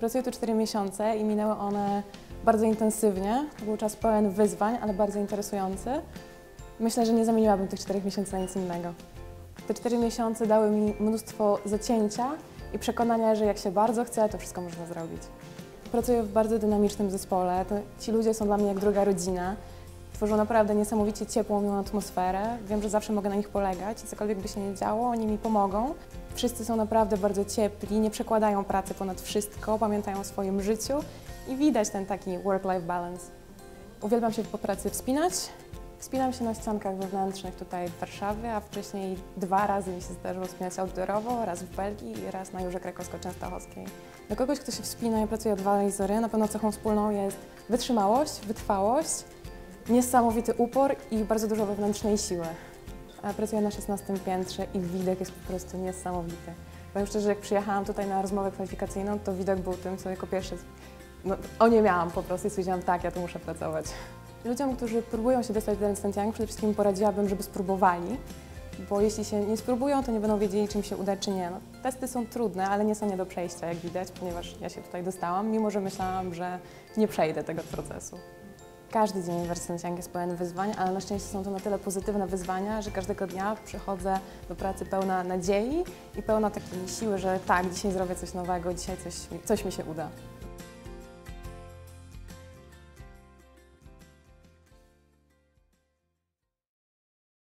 Pracuję tu 4 miesiące i minęły one bardzo intensywnie. To był czas pełen wyzwań, ale bardzo interesujący. Myślę, że nie zamieniłabym tych 4 miesięcy na nic innego. Te 4 miesiące dały mi mnóstwo zacięcia i przekonania, że jak się bardzo chce, to wszystko można zrobić. Pracuję w bardzo dynamicznym zespole. Ci ludzie są dla mnie jak druga rodzina. Tworzą naprawdę niesamowicie ciepłą, miłą atmosferę. Wiem, że zawsze mogę na nich polegać i cokolwiek by się nie działo, oni mi pomogą. Wszyscy są naprawdę bardzo ciepli, nie przekładają pracy ponad wszystko, pamiętają o swoim życiu i widać ten taki work-life balance. Uwielbiam się po pracy wspinać. Wspinam się na ściankach wewnętrznych tutaj w Warszawie, a wcześniej dwa razy mi się zdarzyło wspinać outdoorowo, raz w Belgii i raz na Jurze Krakowsko-Częstochowskiej. Dla kogoś, kto się wspina i pracuje od lasery, na pewno cechą wspólną jest wytrzymałość, wytrwałość, niesamowity upor i bardzo dużo wewnętrznej siły. Pracuję na 16 piętrze i widok jest po prostu niesamowity. Powiem szczerze, jak przyjechałam tutaj na rozmowę kwalifikacyjną, to widok był tym, co jako pierwsze no, o nie miałam po prostu i stwierdziłam, tak, ja tu muszę pracować. Ludziom, którzy próbują się dostać do Ernst Young, przede wszystkim poradziłabym, żeby spróbowali, bo jeśli się nie spróbują, to nie będą wiedzieli, czym się uda, czy nie. No, testy są trudne, ale nie są nie do przejścia, jak widać, ponieważ ja się tutaj dostałam, mimo że myślałam, że nie przejdę tego procesu. Każdy dzień Young jest pełen wyzwań, ale na szczęście są to na tyle pozytywne wyzwania, że każdego dnia przychodzę do pracy pełna nadziei i pełna takiej siły, że tak, dzisiaj zrobię coś nowego, dzisiaj coś, coś mi się uda.